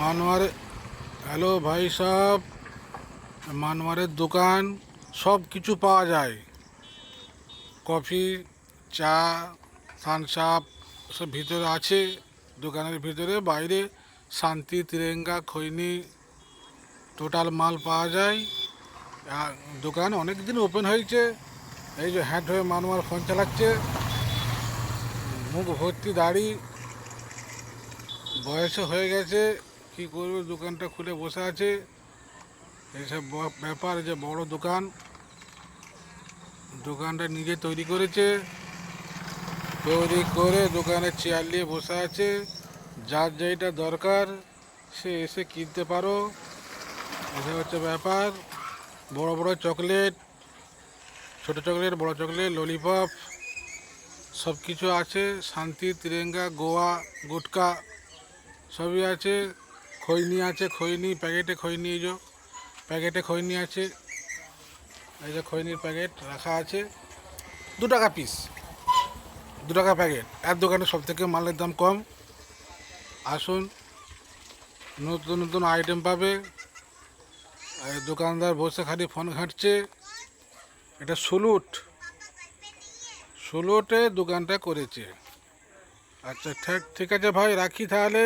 Manowar hello ভাই সাহেব মানোয়ারের দোকান, সব কিছু পাওয়া যায়। কফি, চা থানসাপ সব ভিতরে আছে, দোকানের ভিতরে, বাইরে, শান্তি, তিরেঙ্গা, খৈনি, টোটাল মাল পাওয়া যায়। দোকান অনেক দিন ওপেন হয়েছে, এই যে হ্যাট হয়ে মানোয়ার ফোন চালাচ্ছে। মুখ ভর্তি দাড়ি বয়সে হয়ে গেছে কি করবে? দোকানটা খুলে বসে আছে। এইসব ব্যাপার, যে বড় দোকান। দোকানটা নিজে তৈরি করেছে। তৈরি করে দোকানে চেয়ার নিয়ে বসে আছে। যার যেটা দরকার, সে এসে কিনতে পারো। এসে হচ্ছে ব্যাপার, বড় বড় চকলেট ছোট চকলেট বড় চকলেট ললিপপ সব কিছু আছে। শান্তি, তিরেঙ্গা, গোয়া, গুটকা, সবই আছে। খৈনি আছে, খৈনি, প্যাকেটে খৈনি এই যে, প্যাকেটে খৈনি আছে, এই যে খৈনির প্যাকেট রাখা আছে, দু টাকা পিস দু টাকা প্যাকেট। এক দোকানে সব থেকে মালের দাম কম। আসুন, নতুন নতুন আইটেম পাবে। দোকানদার বসে খালি ফোন ঘাঁটছে। এটা সুলুট। সুলুটে দোকানটা করেছে। আচ্ছা ঠিক আছে ভাই, রাখি তাহলে।